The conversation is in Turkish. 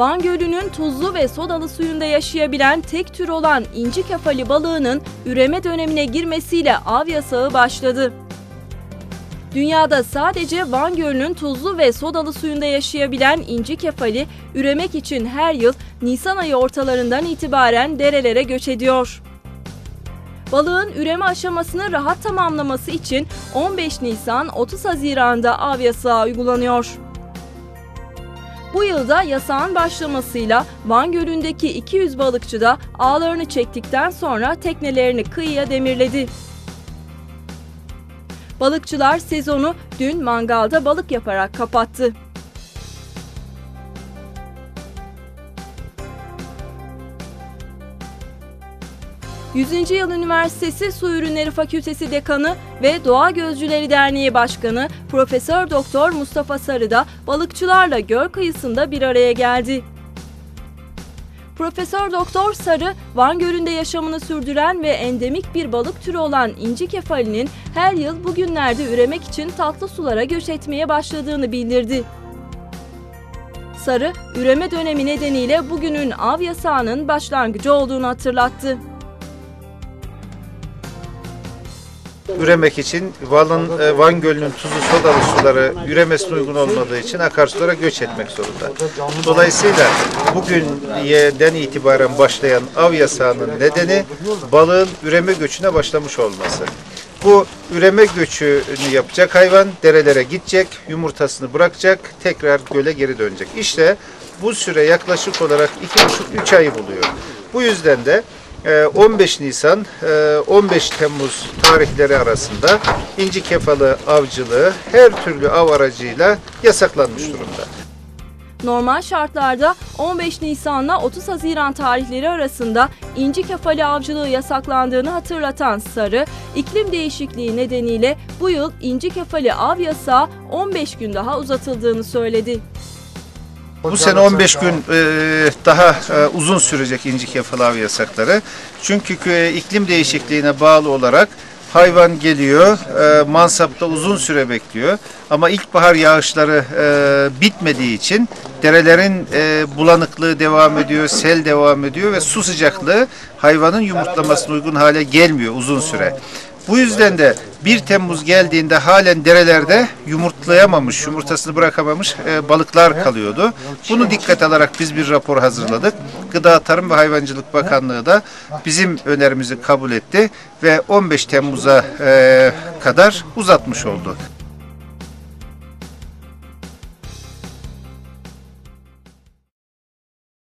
Van Gölü'nün tuzlu ve sodalı suyunda yaşayabilen tek tür olan inci kefali balığının üreme dönemine girmesiyle av yasağı başladı. Dünyada sadece Van Gölü'nün tuzlu ve sodalı suyunda yaşayabilen inci kefali üremek için her yıl Nisan ayı ortalarından itibaren derelere göç ediyor. Balığın üreme aşamasını rahat tamamlaması için 15 Nisan 30 Haziran'da av yasağı uygulanıyor. Bu yılda yasağın başlamasıyla Van Gölü'ndeki 200 balıkçı da ağlarını çektikten sonra teknelerini kıyıya demirledi. Balıkçılar sezonu dün mangalda balık yaparak kapattı. Yüzüncü Yıl Üniversitesi Su Ürünleri Fakültesi Dekanı ve Doğa Gözcüleri Derneği Başkanı Profesör Doktor Mustafa Sarı da balıkçılarla göl kıyısında bir araya geldi. Profesör Doktor Sarı, Van Gölü'nde yaşamını sürdüren ve endemik bir balık türü olan inci kefalinin her yıl bugünlerde üremek için tatlı sulara göç etmeye başladığını bildirdi. Sarı, üreme dönemi nedeniyle bugünün av yasağının başlangıcı olduğunu hatırlattı. Üremek için Van'ın e, Van Gölü'nün tuzlu sodalı suları üremesine uygun olmadığı için akarsulara göç etmek zorunda. Dolayısıyla bugünden itibaren başlayan av yasağının nedeni balığın üreme göçüne başlamış olması. Bu üreme göçünü yapacak hayvan derelere gidecek, yumurtasını bırakacak, tekrar göle geri dönecek. İşte bu süre yaklaşık olarak 2,5-3 ayı buluyor. Bu yüzden de 15 Nisan 15 Temmuz tarihleri arasında inci kefalı avcılığı her türlü av aracıyla yasaklanmış durumda. Normal şartlarda 15 Nisan'la 30 Haziran tarihleri arasında inci kefali avcılığı yasaklandığını hatırlatan Sarı, iklim değişikliği nedeniyle bu yıl inci kefali av yasağı 15 gün daha uzatıldığını söyledi. Bu sene 15 gün e, daha e, uzun sürecek inci kefalı av yasakları. Çünkü e, iklim değişikliğine bağlı olarak hayvan geliyor, e, mansapta uzun süre bekliyor. Ama ilkbahar yağışları e, bitmediği için derelerin e, bulanıklığı devam ediyor, sel devam ediyor ve su sıcaklığı hayvanın yumurtlamasına uygun hale gelmiyor uzun süre. Bu yüzden de 1 Temmuz geldiğinde halen derelerde yumurtlayamamış, yumurtasını bırakamamış e, balıklar kalıyordu. Bunu dikkat alarak biz bir rapor hazırladık. Gıda Tarım ve Hayvancılık Bakanlığı da bizim önerimizi kabul etti ve 15 Temmuz'a e, kadar uzatmış oldu.